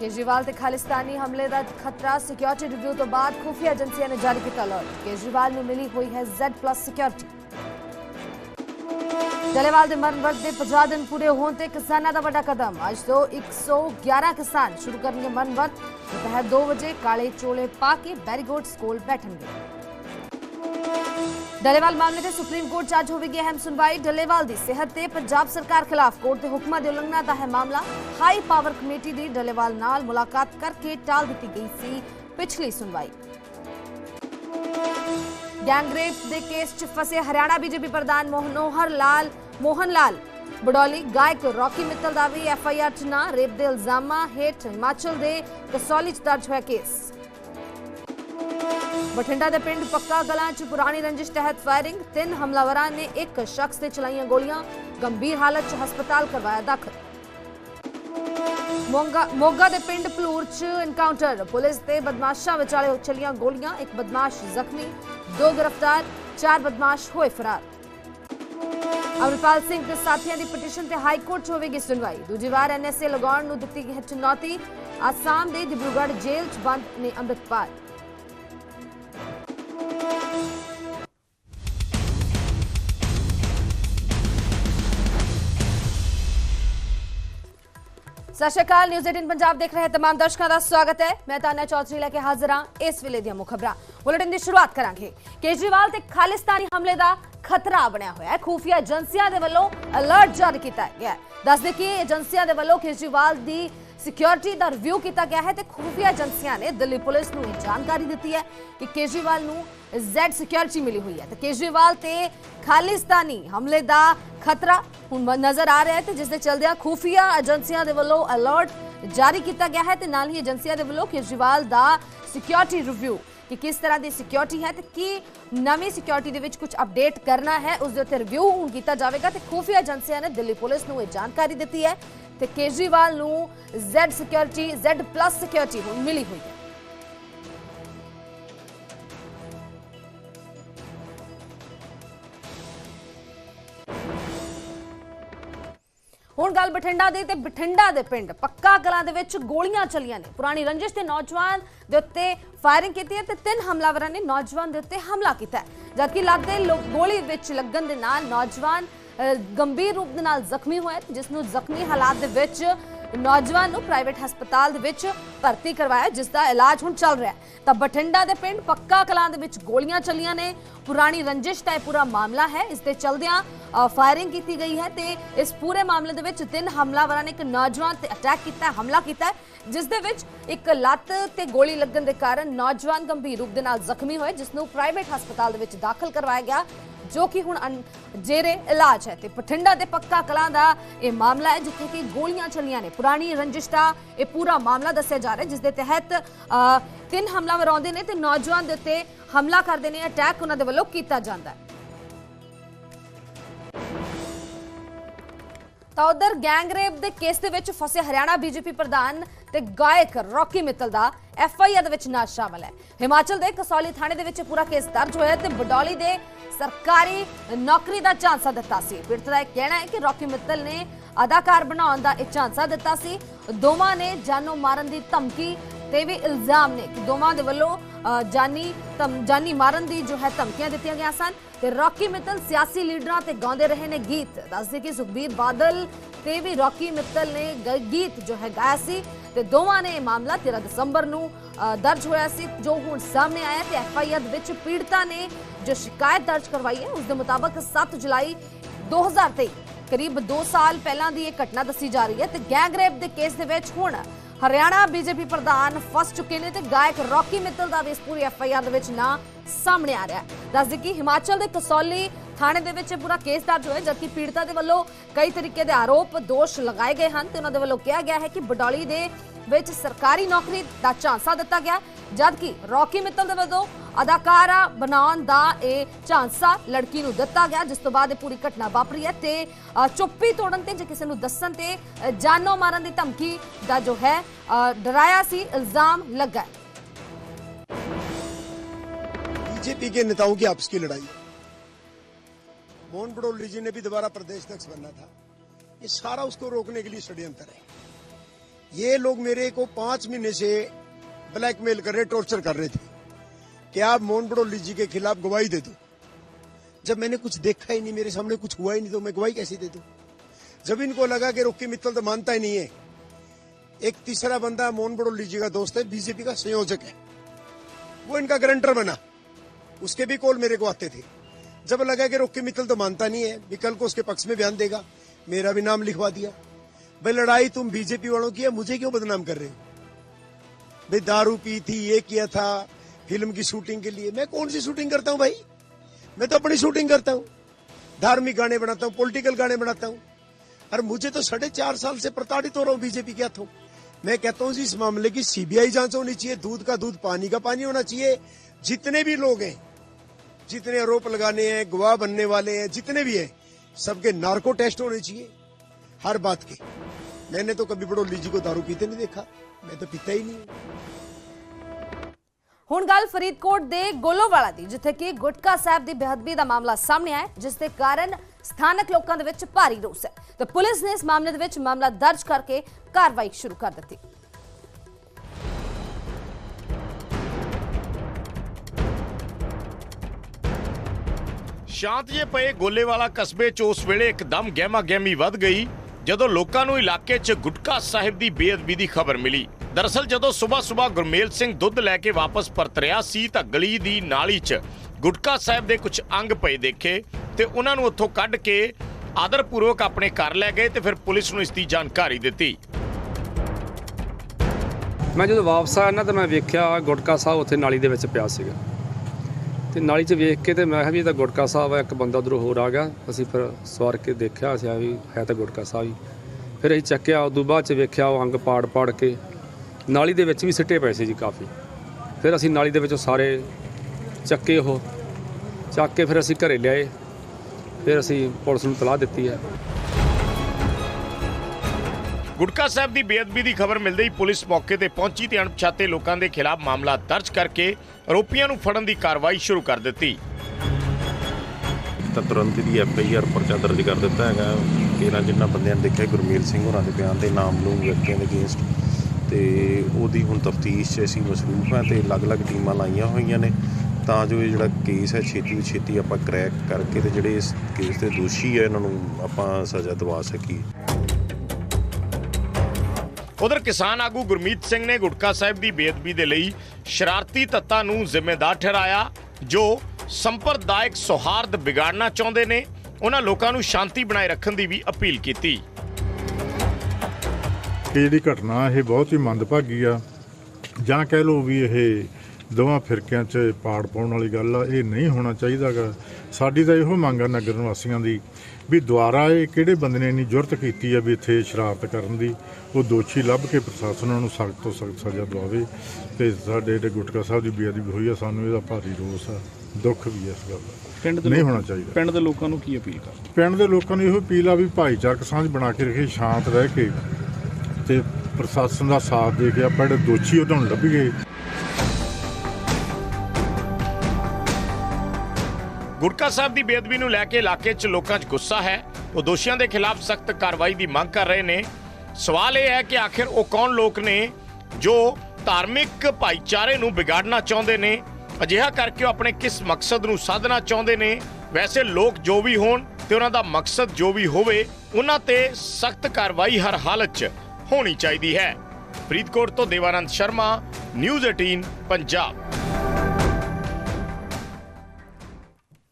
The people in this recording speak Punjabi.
ਕੇਜਰੀਵਾਲ ਤੇ ਖਾਲਿਸਤਾਨੀ ਹਮਲੇ ਦਾ ਖਤਰਾ ਸਿਕਿਉਰਿਟੀ ਰਿਵਿਊ ਤੋਂ ਬਾਅਦ ਖੁਫੀਆ ਏਜੰਸੀਆਂ ਨੇ ਜਾਰੀ ਕੀਤਾ ਅਲਰਟ ਕੇਜਰੀਵਾਲ ਨੂੰ ਮਿਲੀ ਹੋਈ ਹੈ Z+ ਸਿਕਿਉਰਿਟੀ ਜਲੇਵਾਲ ਦੇ ਮਰਨ ਵਰਤ ਦੇ 50 ਦਿਨ ਪੂਰੇ ਹੋਣ ਤੇ ਕਿਸਾਨਾਂ ਦਾ ਵੱਡਾ ਕਦਮ ਅੱਜ ਤੋਂ 111 ਕਿਸਾਨ ਸ਼ੁਰੂ ਕਰਨਗੇ ਮਰਨ ਵਰਤ ਦੁਪਹਿਰ 2 ਵਜੇ ਕਾਲੇ ਚੋਲੇ ਪਾ ਕੇ ਬੈਰੀਗੋਡ ਸਕੂਲ ਬੈਠਣਗੇ ਡੱਲੇਵਾਲ ਮਾਮਲੇ ਤੇ ਸੁਪਰੀਮ ਕੋਰਟ 'ਚ ਅੱਜ ਹੋਵੇਗੀ ਅਹਿਮ ਸੁਣਵਾਈ। ਡੱਲੇਵਾਲ ਦੀ ਸਿਹਤ ਤੇ ਪੰਜਾਬ ਸਰਕਾਰ ਖਿਲਾਫ ਕੋਰਟ ਦੇ ਹੁਕਮਾਂ ਦੀ ਉਲੰਘਣਾ ਦਾ ਹੈ ਮਾਮਲਾ। ਹਾਈ ਪਾਵਰ ਕਮੇਟੀ ਦੀ ਡੱਲੇਵਾਲ ਨਾਲ ਮੁਲਾਕਾਤ ਕਰਕੇ ਟਾਲ ਦਿੱਤੀ ਗਈ ਸੀ ਪਿਛਲੀ ਸੁਣਵਾਈ। ਗੈਂਗਰੇਪ ਦੇ ਕੇਸ 'ਚ ਫਸੇ ਹਰਿਆਣਾ ਬੀਜੇਪੀ ਪ੍ਰਧਾਨ ਮੋਹਨੋਹਰ ਲਾਲ, ਮੋਹਨ ਲਾਲ ਬਡੌਲੀ, ਗਾਇਕ ਰੌਕੀ ਮਿੱਤਲ ਦਾ ਵੀ ਐਫ ਆਈ ਆਰ 'ਚ ਨਾ, ਰੇਪ ਦੇ ਇਲਜ਼ਾਮਾਂ ਹੇਠ ਹਿਮਾਚਲ ਦੇ ਕਸੌਲੀ 'ਚ ਦਰਜ ਹੋਇਆ ਕੇਸ। ਬਠਿੰਡਾ ਦੇ ਪਿੰਡ ਪੱਕਾ ਗਲਾਂ 'ਚ ਪੁਰਾਣੀ ਰੰਜਿਸ਼ ਤਹਿਤ ਫਾਇਰਿੰਗ, ਤਿੰਨ ਹਮਲਾਵਰਾਂ ਨੇ ਇੱਕ ਸ਼ਖਸ ਤੇ ਚਲਾਈਆਂ ਗੋਲੀਆਂ, ਗੰਭੀਰ ਹਾਲਤ 'ਚ ਹਸਪਤਾਲ ਕਰਵਾਇਆ ਦਾਖਲ। ਮੋਗਾ ਦੇ ਪਿੰਡ ਪਲੂਰ 'ਚ ਐਨਕਾਊਂਟਰ ਪੁਲਿਸ ਤੇ ਬਦਮਾਸ਼ਾਂ ਵਿਚਾਲੇ ਚੱਲੀਆਂ ਗੋਲੀਆਂ, ਇੱਕ ਬਦਮਾਸ਼ ਜ਼ਖਮੀ, ਦੋ ਗ੍ਰਿਫਤਾਰ, ਚਾਰ ਬਦਮਾਸ਼ ਹੋਏ ਫਰਾਰ। ਅਮਰਪਾਲ ਸਿੰਘ ਦੇ ਸਾਥੀਆਂ ਦੀ ਪਟੀਸ਼ਨ ਤੇ ਹਾਈ ਕੋਰਟ 'ਚ ਹੋਵੇਗੀ ਸੁਣਵਾਈ। ਦੂਜੀ ਵਾਰ ਐਨਐਸਏ ਲਗਾਉਣ ਨੂੰ ਦਿੱਤੀ ਗਈ ਹੈ ਚੁਣੌਤੀ। ਆਸਾਮ ਦੇ ਦਿਬਰੂਗੜ੍ਹ ਜੇਲ੍ਹ 'ਚ ਬੰਦ ਨੇ ਅੰਮ੍ਰਿਤਪਾਲ। ਸਤਿ ਸ਼੍ਰੀ ਅਕਾਲ ਨਿਊਜ਼ 18 ਪੰਜਾਬ ਦੇਖ ਰਹੇ ਤਮਾਮ ਦਰਸ਼ਕਾਂ ਦਾ ਸਵਾਗਤ ਹੈ। ਮੈਂ ਤਾਨਾ ਚੌਧਰੀ ਲੈ ਕੇ ਹਾਜ਼ਰ ਹਾਂ ਇਸ ਵੇਲੇ ਦੀਆਂ ਮੁੱਖ ਖਬਰਾਂ। ਬੁਲੇਟਿਨ ਦੀ ਸ਼ੁਰੂਆਤ ਕਰਾਂਗੇ। ਕੇਜਰੀਵਾਲ ਤੇ ਖਾਲਿਸਤਾਨੀ ਹਮਲੇ ਦਾ ਖਤਰਾ ਬਣਿਆ ਹੋਇਆ ਹੈ। ਖੂਫੀਆ ਏਜੰਸੀਆਂ ਦੇ ਵੱਲੋਂ ਅਲਰਟ ਜਾਰੀ ਕੀਤਾ ਗਿਆ ਹੈ। ਦੱਸਦੇ ਕਿ ਏਜੰਸੀਆਂ ਦੇ ਵੱਲੋਂ ਕੇਜਰੀਵਾਲ ਦੀ ਸਿਕਿਉਰਿਟੀ ਦਾ ਰਿਵਿਊ ਕੀਤਾ ਗਿਆ ਹੈ ਤੇ ਖੂਫੀਆ ਏਜੰਸੀਆਂ ਨੇ ਦਿੱਲੀ ਪੁਲਿਸ ਨੂੰ ਇਹ ਜਾਣਕਾਰੀ ਦਿੱਤੀ ਹੈ ਕਿ ਕੇਜਰੀਵਾਲ ਨੂੰ Z ਸਿਕਿਉਰਿਟੀ ਮਿਲੀ ਹੋਈ ਹੈ। ਤੇ ਕੇਜਰੀਵਾਲ ਤੇ ਖਾਲਿਸਤਾਨੀ ਹਮਲੇ ਦਾ ਖਤਰਾ ਹੁਣ ਨਜ਼ਰ ਆ ਰਿਹਾ ਹੈ ਤੇ ਜਿਸ ਦੇ ਚਲਦਿਆਂ ਖੂਫੀਆ ਏਜੰਸੀਆਂ ਦੇ ਵੱਲੋਂ ਅਲਰਟ ਜਾਰੀ ਕੀਤਾ ਗਿਆ ਹੈ ਤੇ ਨਾਲ ਹੀ ਏਜੰਸੀਆਂ ਦੇ ਵੱਲੋਂ ਕੇਜਰੀਵਾਲ ਦਾ ਸਿਕਿਉਰਿਟੀ ਰਿਵਿਊ ਕਿ ਕਿਸ ਤਰ੍ਹਾਂ ਦੀ ਸਿਕਿਉਰਿਟੀ ਹੈ ਤੇ ਕੀ ਨਵੀਂ ਸਿਕਿਉਰਿਟੀ ਦੇ ਵਿੱਚ ਕੁਝ ਅਪਡੇਟ ਕਰਨਾ ਹੈ, ਉਸ ਦੇ ਉੱਤੇ ਰਿਵਿਊ ਹੁਣ ਕੀਤਾ ਜਾਵੇਗਾ ਤੇ ਖੂਫੀਆ ਏਜੰਸੀਆਂ ਨੇ ਦਿੱਲੀ ਪੁਲਿਸ ਨੂੰ ਇਹ ਜਾਣਕਾਰੀ ਦਿੱਤੀ ਹੈ। ਤੇ ਕੇਜਰੀਵਾਲ ਨੂੰ Z ਸਿਕਿਉਰਿਟੀ Z+ ਸਿਕਿਉਰਿਟੀ ਹੁਣ ਮਿਲੀ ਹੋਈ ਹੈ। ਹੁਣ ਗੱਲ ਬਠਿੰਡਾ ਦੀ ਤੇ ਬਠਿੰਡਾ ਦੇ ਪਿੰਡ ਪੱਕਾ ਕਲਾਂ ਦੇ ਵਿੱਚ ਗੋਲੀਆਂ ਚੱਲੀਆਂ ਨੇ। ਪੁਰਾਣੀ ਰੰਜਿਸ਼ ਤੇ ਨੌਜਵਾਨ ਦੇ ਉੱਤੇ ਫਾਇਰਿੰਗ ਕੀਤੀ ਹੈ ਤੇ ਤਿੰਨ ਹਮਲਾਵਰਾਂ ਨੇ ਨੌਜਵਾਨ ਦੇ ਉੱਤੇ ਹਮਲਾ ਕੀਤਾ ਜਦਕਿ ਜਦਕਿ ਲੱਦੇ ਗੋਲੀ ਵਿੱਚ ਲੱਗਣ ਦੇ ਨਾਲ ਨੌਜਵਾਨ ਗੰਭੀਰ ਰੂਪ ਦੇ ਨਾਲ ਜ਼ਖਮੀ ਹੋਇਆ ਜਿਸ ਨੂੰ ਜ਼ਖਮੀ ਹਾਲਾਤ ਦੇ ਵਿੱਚ ਨੌਜਵਾਨ ਨੂੰ ਪ੍ਰਾਈਵੇਟ ਹਸਪਤਾਲ ਦੇ ਵਿੱਚ ਭਰਤੀ ਕਰਵਾਇਆ ਜਿਸ ਦਾ ਇਲਾਜ ਹੁਣ ਚੱਲ ਰਿਹਾ ਹੈ। ਤਾਂ ਬਠਿੰਡਾ ਦੇ ਪਿੰਡ ਪੱਕਾ ਕਲਾਂ ਦੇ ਵਿੱਚ ਗੋਲੀਆਂ ਚੱਲੀਆਂ ਨੇ। ਪੁਰਾਣੀ ਰੰਜਿਸ਼ ਦਾ ਪੂਰਾ ਮਾਮਲਾ ਹੈ। ਇਸ ਦੇ ਚਲਦਿਆਂ ਫਾਇਰਿੰਗ ਕੀਤੀ ਗਈ ਹੈ ਤੇ ਇਸ ਪੂਰੇ ਮਾਮਲੇ ਦੇ ਵਿੱਚ ਤਿੰਨ ਹਮਲਾਵਰਾਂ ਨੇ ਇੱਕ ਨੌਜਵਾਨ ਤੇ ਅਟੈਕ ਕੀਤਾ ਹਮਲਾ ਕੀਤਾ ਹੈ, ਜਿਸ ਦੇ ਵਿੱਚ ਇੱਕ ਲੱਤ ਤੇ ਗੋਲੀ ਲੱਗਣ ਦੇ ਕਾਰਨ ਨੌਜਵਾਨ ਗੰਭੀਰ ਰੂਪ ਦੇ ਨਾਲ ਜ਼ਖਮੀ ਹੋਏ ਜਿਸ ਨੂੰ ਪ੍ਰਾਈਵੇਟ ਹਸਪਤਾਲ ਦੇ ਵਿੱਚ ਦਾਖਲ ਕਰਵਾਇਆ ਗਿਆ। ਜੋ ਕਿ ਹੁਣ ਜੇਰੇ ਇਲਾਜ ਹੈ ਤੇ ਬਠਿੰਡਾ ਦੇ ਪੱਕਾ ਕਲਾਂ ਦਾ ਇਹ ਮਾਮਲਾ ਹੈ ਜਿੱਥੇ ਕਿ ਗੋਲੀਆਂ ਚੱਲੀਆਂ ਨੇ। ਪੁਰਾਣੀ ਰੰਜਿਸ਼ ਦਾ ਇਹ ਪੂਰਾ ਮਾਮਲਾ ਦੱਸਿਆ ਜਾ ਰਿਹਾ ਜਿਸ ਦੇ ਤਹਿਤ ਅ, ਤਿੰਨ ਹਮਲਾਵਰ ਆਉਂਦੇ ਨੇ ਤੇ ਨੌਜਵਾਨ ਦੇ ਉੱਤੇ ਹਮਲਾ ਕਰਦੇ ਨੇ ਅਟੈਕ ਉਹਨਾਂ ਦੇ ਵੱਲੋਂ ਕੀਤਾ ਜਾਂਦਾ ਹੈ। ਤਾਂ ਉਧਰ ਗੈਂਗਰੇਪ ਦੇ ਕੇਸ ਦੇ ਵਿੱਚ ਫਸੇ ਹਰਿਆਣਾ ਬੀਜੇਪੀ ਪ੍ਰਧਾਨ ਤੇ ਗਾਇਕ ਰੌਕੀ ਮਿੱਤਲ ਦਾ ਐਫ ਆਈ ਆਰ ਦੇ ਵਿੱਚ ਨਾਂ ਸ਼ਾਮਲ ਹੈ। ਹਿਮਾਚਲ ਦੇ ਕਸੌਲੀ ਥਾਣੇ ਦੇ ਵਿੱਚ ਪੂਰਾ ਕੇਸ ਦਰਜ ਹੋਇਆ ਤੇ ਬਡੌਲੀ ਦੇ ਸਰਕਾਰੀ ਨੌਕਰੀ ਦਾ ਝਾਂਸਾ ਦਿੱਤਾ ਸੀ। ਪੀੜਤ ਦਾ ਇਹ ਕਹਿਣਾ ਹੈ ਕਿ ਰੌਕੀ ਮਿੱਤਲ ਨੇ ਅਦਾਕਾਰ ਬਣਾਉਣ ਦਾ ਇਹ ਝਾਂਸਾ ਦਿੱਤਾ ਸੀ। ਦੋਵਾਂ ਨੇ ਜਾਨੋਂ ਮਾਰਨ ਦੀ ਧਮਕੀ ਤੇ ਵੀ ਇਲਜ਼ਾਮ ਨੇ ਕਿ ਦੋਵਾਂ ਦੇ ਵੱਲੋਂ ਜਾਨੀ ਧਮ, ਜਾਨੀ ਮਾਰਨ ਦੀ ਜੋ ਹੈ ਧਮਕੀਆਂ ਦਿੱਤੀਆਂ ਗਈਆਂ ਸਨ। ਤੇ ਰੌਕੀ ਮਿੱਤਲ ਸਿਆਸੀ ਲੀਡਰਾਂ ਤੇ ਗਾਉਂਦੇ ਰਹੇ ਨੇ ਗੀਤ। ਦੱਸਦੇ ਕਿ ਸੁਖਬੀਰ ਬਾਦਲ ਤੇ ਵੀ ਰੌਕੀ ਮਿੱਤਲ ਨੇ ਗੀਤ ਜੋ ਹੈ ਗਾਇਆ ਸੀ। ਤੇ ਦੋਵਾਂ ਨੇ ਇਹ ਮਾਮਲਾ 13 ਦਸੰਬਰ ਨੂੰ ਦਰਜ ਹੋਇਆ ਸੀ। ਜੋ ਹੁਣ ਸਾਹਮਣੇ ਆਇਆ ਤੇ ਐਫ ਆਈ ਆਰ ਦੇ ਵਿੱਚ ਪੀੜਤਾ ਨੇ ਜੋ ਸ਼ਿਕਾਇਤ ਦਰਜ ਕਰਵਾਈ ਹੈ, ਉਸ ਦੇ ਮੁਤਾਬਕ 7 ਜੁਲਾਈ 2023 ਕਰੀਬ 2 ਸਾਲ ਪਹਿਲਾਂ ਦੀ ਇਹ ਘਟਨਾ ਦੱਸੀ ਜਾ ਰਹੀ ਹੈ ਤੇ ਗੈਂਗਰੇਪ ਦੇ ਕੇਸ ਦੇ ਵਿੱਚ ਹੁਣ ਹਰਿਆਣਾ ਬੀਜੇਪੀ ਪ੍ਰਧਾਨ ਫਸ ਚੁੱਕੇ ਨੇ ਤੇ ਗਾਇਕ ਰੌਕੀ ਮਿੱਤਲ ਦਾ ਵੀ ਇਸ ਪੂਰੀ ਐਫ ਆਈ ਆਰ ਦੇ ਵਿੱਚ ਨਾਂ ਸਾਹਮਣੇ ਆ ਰਿਹਾ ਹੈ। ਦੱਸਦੇ ਕਿ ਹਿਮਾਚਲ ਦੇ ਕਸੌਲੀ ਥਾਣੇ ਦੇ ਵਿੱਚ ਇਹ ਪੂਰਾ ਕੇਸ ਦਰਜ ਹੋਇਆ, ਜਦਕਿ ਪੀੜਤਾ ਦੇ ਵੱਲੋਂ ਕਈ ਤਰੀਕੇ ਦੇ ਆਰੋਪ ਦੋਸ਼ ਲਗਾਏ ਗਏ ਹਨ ਤੇ ਉਹਨਾਂ ਦੇ ਵੱਲੋਂ ਕਿਹਾ ਗਿਆ ਹੈ ਕਿ ਬਡੌਲੀ ਦੇ ਵਿੱਚ ਸਰਕਾਰੀ ਨੌਕਰੀ ਦਾ ਝਾਂਸਾ ਦਿੱਤਾ ਗਿਆ ਜਦਕਿ ਰੌਕੀ ਮਿੱਤਲ ਦੇ ਵੱਲੋਂ ਅਦਾਕਾਰਾ ਬਣਾਉਣ ਦਾ ਇਹ ਝਾਂਸਾ ਲੜਕੀ ਨੂੰ ਦਿੱਤਾ ਗਿਆ ਜਿਸ ਤੋਂ ਬਾਅਦ ਇਹ ਪੂਰੀ ਘਟਨਾ ਵਾਪਰੀ ਹੈ ਤੇ ਅ, ਚੁੱਪੀ ਤੋੜਨ ਤੇ ਜੇ ਕਿਸੇ ਨੂੰ ਦੱਸਣ ਤੇ ਅ, ਜਾਨੋਂ ਮਾਰਨ ਦੀ ਧਮਕੀ ਦਾ ਜੋ ਹੈ ਅ, ਡਰਾਇਆ ਸੀ ਇਲਜ਼ਾਮ ਲੱਗਾ ਹੈ। बीजेपी के नेताओं की आपस की लड़ाई मोहन बडोली जी ने भी दोबारा प्रदेश अध्यक्ष बनना था ये सारा उसको रोकने के लिए षड्यंत्र है ये लोग मेरे को पांच महीने से ब्लैकमेल कर रहे, टॉर्चर कर रहे थे कि आप मोहन बड़ोली जी के खिलाफ गवाही दे दो। जब मैंने कुछ देखा ही नहीं, मेरे सामने कुछ हुआ ही नहीं तो मैं गवाही कैसे दे दूँ? जब इनको लगा कि रोकी मित्तल तो मानता ही नहीं है। एक तीसरा बंदा मोहन बड़ोली जी का दोस्त है, बीजेपी का संयोजक है। वो इनका ग्रंटर बना। उसके भी कॉल मेरे को आते थे। जब लगा कि रोकी मित्तल तो मानता नहीं है विकल को उसके पक्ष में बयान देगा। मेरा भी नाम लिखवा दिया। भाई, लड़ाई तुम बीजेपी वालों की है, मुझे क्यों बदनाम कर रहे हो? भाई, दारू पी थी ये किया था। फ़िल्म की शूटिंग के लिए। मैं कौन सी शूटिंग करता हूँ भाई? मैं तो अपनी शूटिंग करता हूँ। धार्मिक गाने बनाता हूँ पॉलिटिकल गाने बनाता हूँ। और मुझे तो साढ़े चार साल से प्रताड़ित हो रहा हूँ बीजेपी के हाथों। मैं कहता हूँ जी इस मामले की सीबीआई जाँच होनी चाहिए। दूध का दूध, पानी का पानी होना चाहिए। जितने भी लोग हैं, जितने आरोप लगाने हैं, गवाह बनने वाले हैं, जितने भी हैं, सबके नार्को टेस्ट होने चाहिए। हर बात के। मैंने तो कभी बड़ोली जी को दारू पीते नहीं देखा मैं तो पीता ही नहीं हूं। ਹੁਣ ਗੱਲ ਫਰੀਦਕੋਟ ਦੇ ਗੋਲੋਵਾਲਾ ਦੀ ਜਿੱਥੇ ਕਿ ਗੁਟਕਾ ਸਾਹਿਬ ਦੀ ਬੇਅਦਬੀ ਦਾ ਮਾਮਲਾ ਸਾਹਮਣੇ ਆਇਆ ਹੈ, ਜਿਸ ਦੇ ਕਾਰਨ ਸਥਾਨਕ ਲੋਕਾਂ ਦੇ ਵਿੱਚ ਭਾਰੀ ਰੋਸ ਹੈ ਤੇ ਪੁਲਿਸ ਨੇ ਇਸ ਮਾਮਲੇ ਦੇ ਵਿੱਚ ਮਾਮਲਾ ਦਰਜ ਕਰਕੇ ਕਾਰਵਾਈ ਸ਼ੁਰੂ ਕਰ ਦਿੱਤੀ ਸ਼ਾਂਤ ਜੇ ਪਏ ਗੋਲੇਵਾਲਾ ਕਸਬੇ 'ਚ ਉਸ ਵੇਲੇ ਇੱਕਦਮ ਗਹਿਮਾ ਗਹਿਮੀ ਵੱਧ ਗਈ ਜਦੋਂ ਲੋਕਾਂ ਨੂੰ ਇਲਾਕੇ 'ਚ ਗੁਟਕਾ ਸਾਹਿਬ ਦੀ ਬੇਅਦਬੀ ਦੀ ਖਬਰ ਮਿਲੀ, ਦਰਅਸਲ ਜਦੋਂ ਸਵੇਰ ਸਵੇਰ ਗੁਰਮੇਲ ਸਿੰਘ ਦੁੱਧ ਲੈ ਕੇ ਵਾਪਸ ਪਰਤ ਰਿਹਾ ਸੀ ਤਾਂ ਗਲੀ ਦੀ ਨਾਲੀ 'ਚ ਗੁਟਕਾ ਸਾਹਿਬ ਦੇ ਕੁਝ ਅੰਗ ਪਏ ਦੇਖੇ ਤੇ ਉਹਨਾਂ ਨੂੰ ਉੱਥੋਂ ਕੱਢ ਕੇ ਆਦਰਪੂਰਵਕ ਆਪਣੇ ਘਰ ਲੈ ਗਏ ਤੇ ਫਿਰ ਪੁਲਿਸ ਨੂੰ ਇਸ ਦੀ ਜਾਣਕਾਰੀ ਦਿੱਤੀ। ਮੈਂ ਜਦੋਂ ਵਾਪਸ ਆਇਆ ਨਾ ਤਾਂ ਮੈਂ ਵੇਖਿਆ ਗੁਟਕਾ ਸਾਹਿਬ ਉੱਥੇ ਨਾਲੀ ਦੇ ਵਿੱਚ ਪਿਆ ਸੀਗਾ। ਤੇ ਨਾਲੀ 'ਚ ਵੇਖ ਕੇ ਤੇ ਮੈਂ ਕਿਹਾ ਵੀ ਇਹ ਤਾਂ ਗੁਟਕਾ ਸਾਹਿਬ ਆ, ਇੱਕ ਬੰਦਾ ਉਧਰੋਂ ਹੋਰ ਆ ਗਿਆ। ਅਸੀਂ ਫਿਰ ਸਵਾਰ ਕੇ ਦੇਖਿਆ, ਅਸੀਂ ਵੀ ਹੈ ਤਾਂ ਗੁਟਕਾ ਸਾਹਿਬ ਹੀ। ਫਿਰ ਅਸੀਂ ਚੱਕਿਆ, ਉਦੋਂ ਬਾਅਦ 'ਚ ਵੇਖਿਆ ਉਹ ਅੰਗ ਪਾੜ ਪਾੜ ਕੇ। ਨਾਲੀ ਦੇ ਵਿੱਚ ਵੀ ਸਿੱਟੇ ਪਏ ਸੀ ਜੀ ਕਾਫੀ। ਫਿਰ ਅਸੀਂ ਨਾਲੀ ਦੇ ਵਿੱਚੋਂ ਸਾਰੇ ਚੱਕੇ ਉਹ। ਚੱਕ ਕੇ ਫਿਰ ਅਸੀਂ ਘਰੇ ਲਿਆਏ। ਫਿਰ ਅਸੀਂ ਪੁਲਿਸ ਨੂੰ ਤਲਾਹ ਦਿੱਤੀ ਹੈ। ਗੁਟਕਾ ਸਾਹਿਬ ਦੀ ਬੇਅਦਬੀ ਦੀ ਖਬਰ ਮਿਲਦੇ ਹੀ ਪੁਲਿਸ ਮੌਕੇ ਤੇ ਪਹੁੰਚੀ ਤੇ ਅਣਪਛਾਤੇ ਲੋਕਾਂ ਦੇ ਖਿਲਾਫ ਮਾਮਲਾ ਦਰਜ ਕਰਕੇ ਆਰੋਪੀਆਂ ਨੂੰ ਫੜਨ ਦੀ ਕਾਰਵਾਈ ਸ਼ੁਰੂ ਕਰ ਦਿੱਤੀ। ਤਾਂ ਤੁਰੰਤ ਹੀ ਐਫ ਆਈ ਆਰ ਪਰਚਾ ਦਰਜ ਕਰ ਦਿੱਤਾ ਹੈਗਾ। ਤੇਰਾਂ ਜਿੰਨਾ ਬੰਦਿਆਂ ਨੇ ਦੇਖਿਆ, ਗੁਰਮੀਤ ਸਿੰਘ ਹੋਰਾਂ ਦੇ ਬਿਆਨ ਦੇ ਨਾਮ ਨੂੰ ਵਿਅਕਤੀਆਂ ਦੇ ਅਗੇਂਸਟ। ਤੇ ਉਹਦੀ ਹੁਣ ਤਫਤੀਸ਼ 'ਚ ਅਸੀਂ ਮਸਰੂਫ ਹਾਂ ਤੇ ਅਲੱਗ-ਅਲੱਗ ਟੀਮਾਂ ਲਾਈਆਂ ਹੋਈਆਂ ਨੇ। ਤਾਂ ਜੋ ਇਹ ਜਿਹੜਾ ਕੇਸ ਹੈ ਛੇਤੀ ਤੋਂ ਛੇਤੀ ਆਪਾਂ ਕਰੈਕ ਕਰਕੇ ਤੇ ਜਿਹੜੇ ਇਸ ਕੇਸ ਦੇ ਦੋਸ਼ੀ ਹੈ, ਇਹਨਾਂ ਨੂੰ ਆਪਾਂ ਸਜ਼ਾ ਦਿਵਾ ਸਕੀਏ। ਉਧਰ ਕਿਸਾਨ ਆਗੂ ਗੁਰਮੀਤ ਸਿੰਘ ਨੇ ਗੁਟਕਾ ਸਾਹਿਬ ਦੀ ਬੇਅਦਬੀ ਦੇ ਲਈ ਸ਼ਰਾਰਤੀ ਤੱਤਾਂ ਨੂੰ ਜ਼ਿੰਮੇਦਾਰ ਠਹਿਰਾਇਆ, ਜੋ ਸੰਪਰਦਾਇਕ ਸੌਹਾਰਦ ਵਿਗਾੜਨਾ ਚਾਹੁੰਦੇ ਨੇ। ਉਹਨਾਂ ਲੋਕਾਂ ਨੂੰ ਸ਼ਾਂਤੀ ਬਣਾਏ ਰੱਖਣ ਦੀ ਵੀ ਅਪੀਲ ਕੀਤੀ। ਇਹ ਜਿਹੜੀ ਘਟਨਾ, ਇਹ ਬਹੁਤ ਹੀ ਮੰਦਭਾਗੀ ਆ। ਜਾਂ ਕਹਿ ਲਓ ਵੀ ਇਹ ਦੋਵਾਂ ਫਿਰਕਿਆਂ 'ਚ ਪਾੜ ਪਾਉਣ ਵਾਲੀ ਗੱਲ ਆ ਇਹ ਨਹੀਂ ਹੋਣਾ ਚਾਹੀਦਾਗਾ। ਸਾਡੀ ਤਾਂ ਇਹੋ ਮੰਗ ਆ ਨਗਰ ਨਿਵਾਸੀਆਂ ਦੀ ਵੀ ਦੁਆਰਾ ਇਹ ਕਿਹੜੇ ਬੰਦੇ ਨੇ ਇੰਨੀ ਜੁਰਤ ਕੀਤੀ ਆ ਵੀ ਇੱਥੇ ਸ਼ਰਾਰਤ ਕਰਨ ਦੀ ਉਹ ਦੋਸ਼ੀ ਲੱਭ ਕੇ ਪ੍ਰਸ਼ਾਸਨ ਨੂੰ ਸਖਤ ਤੋਂ ਸਖਤ ਸਜ਼ਾ ਦਵਾਵੇ। ਤੇ ਸਾਡੇ ਜਿਹੜੇ ਗੁਟਕਾ ਸਾਹਿਬ ਦੀ ਬੇਅਦਬੀ ਹੋਈ ਆ ਸਾਨੂੰ ਇਹਦਾ ਭਾਰੀ ਰੋਸ ਆ ਦੁੱਖ ਵੀ ਇਸ ਗੱਲ ਦਾ। ਪਿੰਡ ਦੇ ਨਹੀਂ ਹੋਣਾ ਚਾਹੀਦਾ। ਪਿੰਡ ਦੇ ਲੋਕਾਂ ਨੂੰ ਕੀ ਅਪੀਲ ਕਰ ਪਿੰਡ ਦੇ ਲੋਕਾਂ ਨੂੰ ਇਹੋ ਅਪੀਲ ਆ ਵੀ ਭਾਈਚਾਰਕ ਸਾਂਝ ਬਣਾ ਕੇ ਰੱਖੇ ਸ਼ਾਂਤ ਰਹਿ ਕੇ ਤੇ ਪ੍ਰਸ਼ਾਸਨ ਦਾ ਸਾਥ ਦੇ ਕੇ ਆਪਾਂ ਜਿਹੜੇ ਦੋਸ਼ੀ ਉਹਨਾਂ ਨੂੰ ਲੱਭੀਏ। ਗੁਟਕਾ ਸਾਹਿਬ ਦੀ ਬੇਅਦਬੀ ਨੂੰ ਲੈ ਕੇ ਇਲਾਕੇ 'ਚ ਲੋਕਾਂ 'ਚ ਗੁੱਸਾ ਹੈ। ਉਹ ਦੋਸ਼ੀਆਂ ਦੇ ਖਿਲਾਫ ਸਖਤ ਕਾਰਵਾਈ ਦੀ ਮੰਗ ਕਰ ਰਹੇ ਨੇ। ਸਵਾਲ ਇਹ ਹੈ ਕਿ ਆਖਿਰ ਉਹ ਕੌਣ ਲੋਕ ਨੇ ਜੋ ਧਾਰਮਿਕ ਭਾਈਚਾਰੇ ਨੂੰ ਵਿਗਾੜਨਾ ਚਾਹੁੰਦੇ ਨੇ? ਅਜਿਹਾ ਕਰਕੇ ਉਹ ਆਪਣੇ ਕਿਸ ਮਕਸਦ ਨੂੰ ਸਾਧਨਾ ਚਾਹੁੰਦੇ ਨੇ? ਵੈਸੇ ਲੋਕ ਜੋ ਵੀ ਹੋਣ ਤੇ ਉਹਨਾਂ ਦਾ ਮਕਸਦ ਜੋ ਵੀ ਹੋਵੇ, ਉਹਨਾਂ ਤੇ ਸਖਤ ਕਾਰਵਾਈ ਹਰ ਹਾਲਤ 'ਚ ਹੋਣੀ ਚਾਹੀਦੀ ਹੈ। ਫਰੀਦਕੋਟ ਤੋਂ ਦੇਵਾਨੰਦ ਸ਼ਰਮਾ, ਨਿਊਜ਼ 18 ਪੰਜਾਬ।